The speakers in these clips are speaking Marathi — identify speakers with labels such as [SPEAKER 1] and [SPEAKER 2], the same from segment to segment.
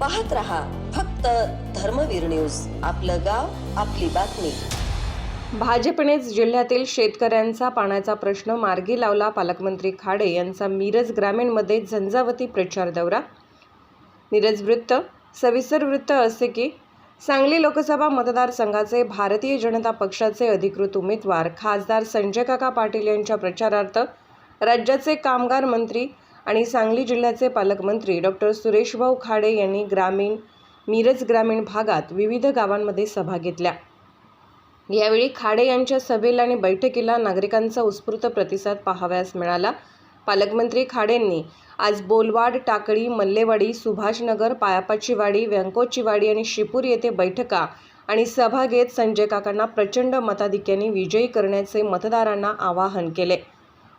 [SPEAKER 1] पाहत रहा फक्त धर्मवीर न्यूज. आपलं गाव आपली बातमी.
[SPEAKER 2] भाजपनेच जिल्ह्यातील शेतकऱ्यांचा पाण्याचा प्रश्न मार्गी लावला पालकमंत्री खाडे यांचा मिरज ग्रामीणमध्ये झंझावती प्रचार दौरा. मिरज वृत्त सविस्तर वृत्त असे की सांगली लोकसभा मतदारसंघाचे भारतीय जनता पक्षाचे अधिकृत उमेदवार खासदार संजय काका पाटील यांच्या प्रचारार्थ राज्याचे कामगार मंत्री आणि सांगली जिल्ह्याचे पालकमंत्री डॉक्टर सुरेशभाऊ खाडे यांनी ग्रामीण मिरज ग्रामीण भागात विविध गावांमध्ये सभा घेतल्या. यावेळी खाडे यांच्या सभेला आणि बैठकीला नागरिकांचा उत्स्फूर्त प्रतिसाद पाहावयास मिळाला. पालकमंत्री खाडेंनी आज बोलवाड टाकळी मल्लेवाडी सुभाषनगर पायापाची वाडी वाडी आणि शिपूर येथे बैठका आणि सभा घेत संजय काकांना प्रचंड मताधिक्याने विजयी करण्याचे मतदारांना आवाहन केले.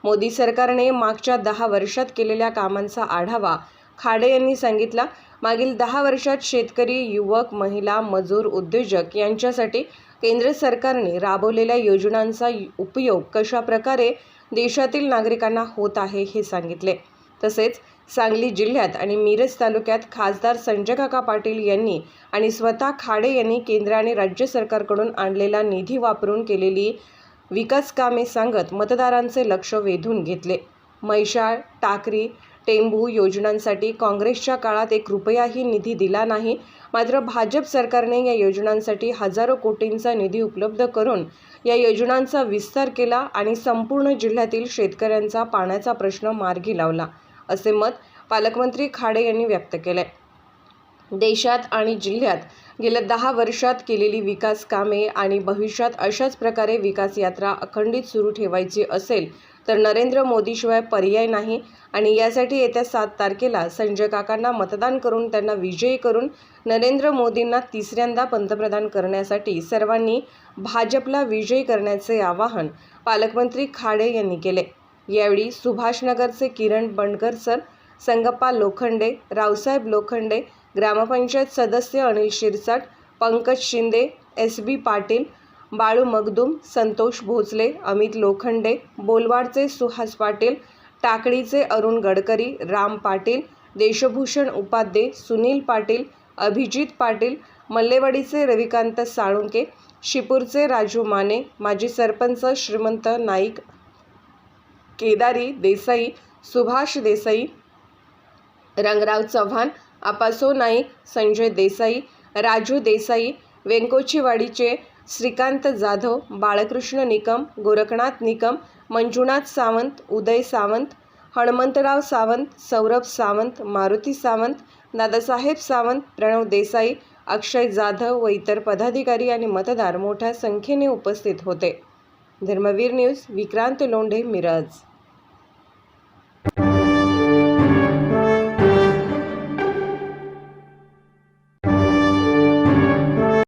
[SPEAKER 2] मोदी सरकारने मागच्या दहा वर्षात केलेल्या कामांचा आढावा खाडे यांनी सांगितला. मागील दहा वर्षात शेतकरी युवक महिला मजूर उद्योजक यांच्यासाठी केंद्र सरकारने राबवलेल्या योजनांचा उपयोग कशा प्रकारे देशातील नागरिकांना होत आहे हे सांगितले. तसेच सांगली जिल्ह्यात आणि मिरज तालुक्यात खासदार संजय काका पाटील यांनी आणि स्वतः खाडे यांनी केंद्र आणि राज्य सरकारकडून आणलेला निधी वापरून केलेली विकास कामे सांगत मतदारांचे लक्ष वेधून घेतले. मैशाळ टाकरी टेंभू योजनांसाठी काँग्रेसच्या काळात एक रुपयाही निधी दिला नाही. मात्र भाजप सरकारने या योजनांसाठी हजारो कोटींचा निधी उपलब्ध करून या योजनांचा विस्तार केला आणि संपूर्ण जिल्ह्यातील शेतकऱ्यांचा पाण्याचा प्रश्न मार्गी लावला असे मत पालकमंत्री खाडे यांनी व्यक्त केले. देशात आणि जिल्ह्यात गेल्या दहा वर्षात केलेली विकास कामे आणि भविष्यात अशाच प्रकारे विकास यात्रा अखंडित सुरू ठेवायची असेल तर नरेंद्र मोदीशिवाय पर्याय नाही. आणि यासाठी येत्या सात तारखेला संजय काकांना मतदान करून त्यांना विजयी करून नरेंद्र मोदींना तिसऱ्यांदा पंतप्रधान करण्यासाठी सर्वांनी भाजपला विजयी करण्याचे आवाहन पालकमंत्री खाडे यांनी केले. यावेळी सुभाषनगरचे किरण बंडकर सर संगप्पा लोखंडे रावसाहेब लोखंडे ग्रामपंचायत सदस्य अनिल शिरसाट पंकज शिंदे एस बी पाटील बाळू मगदूम संतोष भोसले अमित लोखंडे बोलवाडचे सुहास पाटील टाकळीचे अरुण गडकरी राम पाटील देशभूषण उपाध्ये सुनील पाटील अभिजित पाटील मल्लेवाडीचे रविकांत साळुंके शिपूरचे राजू माने माजी सरपंच श्रीमंत नाईक केदारी देसाई सुभाष देसाई रंगराव चव्हाण आपासो नाईक संजय देसाई राजू देसाई वेंकोचीवाडीचे श्रीकांत जाधव बाळकृष्ण निकम गोरखनाथ निकम मंजुनाथ सावंत उदय सावंत हणमंतराव सावंत सौरभ सावंत मारुती सावंत दादासाहेब सावंत प्रणव देसाई अक्षय जाधव व इतर पदाधिकारी आणि मतदार मोठ्या संख्येने उपस्थित होते. धर्मवीर न्यूज विक्रांत लोंढे मिरज.